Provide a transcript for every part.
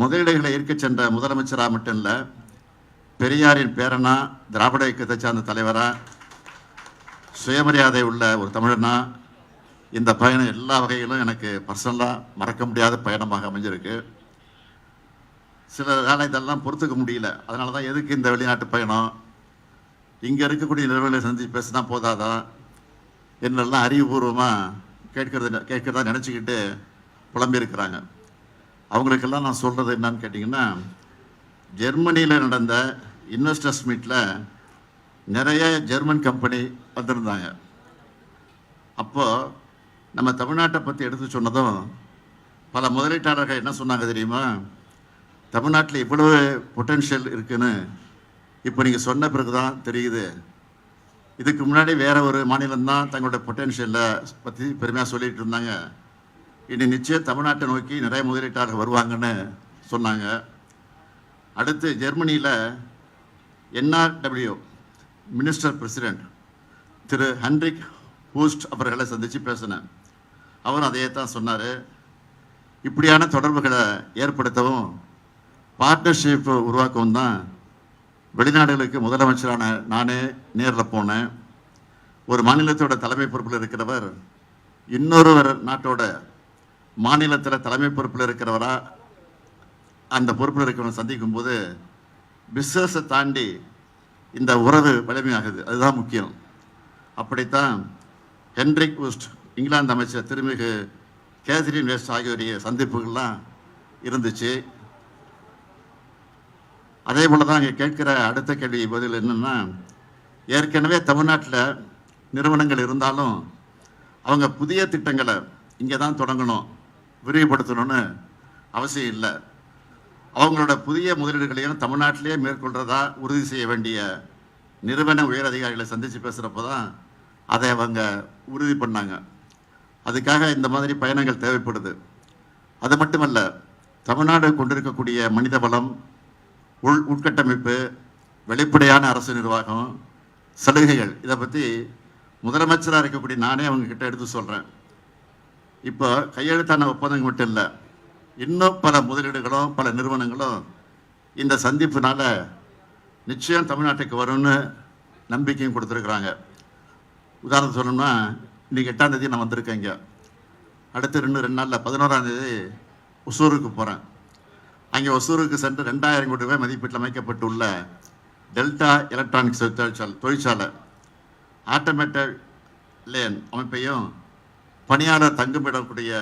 முதலீடுகளை ஈர்க்கச் சென்ற முதலமைச்சராக மட்டும் இல்லை பெரியாரின் பேரனா திராவிட இயக்கத்தை சார்ந்த தலைவரா சுயமரியாதை உள்ள ஒரு தமிழனா இந்த பயணம் எல்லா வகையிலும் எனக்கு பர்சனலாக மறக்க முடியாத பயணமாக அமைஞ்சிருக்கு. சில வேலை இதெல்லாம் பொறுத்துக்க முடியல. அதனால தான் எதுக்கு இந்த வெளிநாட்டு பயணம்? இங்கே இருக்கக்கூடிய நிறுவனங்களை சந்தித்து பேசினா போதாதா? என்னெல்லாம் அறிவுபூர்வமாக கேட்கறது கேட்கறதா நினச்சிக்கிட்டு புலம்பியிருக்கிறாங்க. அவங்களுக்கெல்லாம் நான் சொல்கிறது என்னன்னு கேட்டிங்கன்னா ஜெர்மனியில் நடந்த இன்வெஸ்டர்ஸ் மீட்டில் நிறைய ஜெர்மன் கம்பெனி வந்திருந்தாங்க. அப்போது நம்ம தமிழ்நாட்டை பற்றி எடுத்து சொன்னதும் பல முதலீட்டாளர்கள் என்ன சொன்னாங்க தெரியுமா? தமிழ்நாட்டில் இவ்வளவு பொட்டென்ஷியல் இருக்குன்னு இப்போ நீங்கள் சொன்ன பிறகு தான் தெரியுது. இதுக்கு முன்னாடி வேறு ஒரு மாநிலம்தான் தங்களோட பொட்டென்ஷியலை பற்றி பெருமையாக சொல்லிகிட்டு இருந்தாங்க. இனி நிச்சயம் தமிழ்நாட்டை நோக்கி நிறைய முதலீட்டாளர்கள் வருவாங்கன்னு சொன்னாங்க. அடுத்து ஜெர்மனியில் என்ஆர்டபிள்யூ மினிஸ்டர் பிரசிடென்ட் திரு ஹன்ரிக் ஹூஸ்ட் அவர்களை சந்தித்து பேசினேன். அவர் அதையே தான் சொன்னார். இப்படியான தொடர்புகளை ஏற்படுத்தவும் பார்ட்னர்ஷிப் உருவாக்கவும் தான் வெளிநாடுகளுக்கு முதலமைச்சரான நானே நேரில் போனேன். ஒரு மாநிலத்தோட தலைமை பொறுப்பில் இருக்கிறவர் இன்னொருவர் நாட்டோட மாநிலத்தில் தலைமை பொறுப்பில் இருக்கிறவரா அந்த பொறுப்பில் இருக்கிறவங்க சந்திக்கும் போது பிஸ்னஸை தாண்டி இந்த உறவு வலிமையாகுது. அதுதான் முக்கியம். அப்படித்தான் ஹென்ரிக் உஸ்ட் இங்கிலாந்து அமைச்சர் திருமிகு கேத்ரின் வெஸ்ட் ஆகியோருடைய சந்திப்புகள்லாம் இருந்துச்சு. அதே போல் தான் இங்கே கேட்குற அடுத்த கேள்வி பதில் என்னென்னா ஏற்கனவே தமிழ்நாட்டில் நிறுவனங்கள் இருந்தாலும் அவங்க புதிய திட்டங்களை இங்கே தான் தொடங்கணும். விரிவுபடுத்தணும்னு அவசியம் இல்லை. அவங்களோட புதிய முதலீடுகளையும் தமிழ்நாட்டிலேயே மேற்கொள்றதா உறுதி செய்ய வேண்டிய நிறுவன உயர் அதிகாரிகளை சந்தித்து பேசுகிறப்போ தான் அதை அவங்க உறுதி பண்ணாங்க. அதுக்காக இந்த மாதிரி பயணங்கள் தேவைப்படுது. அது மட்டுமல்ல தமிழ்நாடு கொண்டிருக்கக்கூடிய மனித வளம் உள் உட்கட்டமைப்பு வெளிப்படையான அரசு நிர்வாகம் சலுகைகள் இதை பற்றி முதலமைச்சராக இருக்கக்கூடிய நானே அவங்க கிட்ட எடுத்து சொல்கிறேன் இப்போ கையெழுத்தான ஒப்பந்தங்கள் மட்டும் இல்லை இன்னும் பல முதலீடுகளும் பல நிறுவனங்களும் இந்த சந்திப்பினால் நிச்சயம் தமிழ்நாட்டுக்கு வரும்னு நம்பிக்கையும் கொடுத்துருக்குறாங்க. உதாரணம் சொல்லணும்னா இன்றைக்கி எட்டாம் தேதி நான் வந்திருக்கேன் இங்கே. அடுத்து ரெண்டு ரெண்டு நாளில் பதினோராம் தேதி ஒசூருக்கு போகிறேன் அங்கே ஒசூருக்கு சென்று ரெண்டாயிரம் கோடி ரூபாய் மதிப்பீட்டில் அமைக்கப்பட்டுள்ள டெல்டா எலக்ட்ரானிக்ஸ் தொழிற்சாலை தொழிற்சாலை. ஆட்டோமேட்டட் லேன் அமைப்பையும் பணியாளர் தங்குமிடக்கூடிய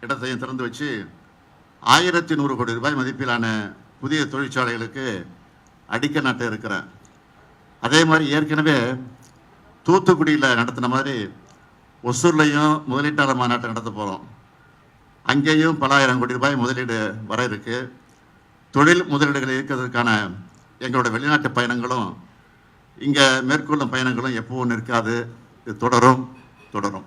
இடத்தையும் திறந்து வச்சு ஆயிரத்தி நூறு கோடி ரூபாய் மதிப்பிலான புதிய தொழிற்சாலைகளுக்கு அடிக்க நாட்ட இருக்கிறேன் அதே மாதிரி ஏற்கனவே தூத்துக்குடியில் நடத்தின மாதிரி ஒசூர்லையும் முதலீட்டாளர் மாநாட்டை நடத்த போகிறோம் அங்கேயும் பல ஆயிரம் கோடி ரூபாய் முதலீடு வர இருக்கு. தொழில் முதலீடுகள் இருக்கிறதுக்கான எங்களோட வெளிநாட்டு பயணங்களும் இங்கே மேற்கொள்ளும் பயணங்களும் எப்பவும் நிற்காது. இது தொடரும் தொடரும்.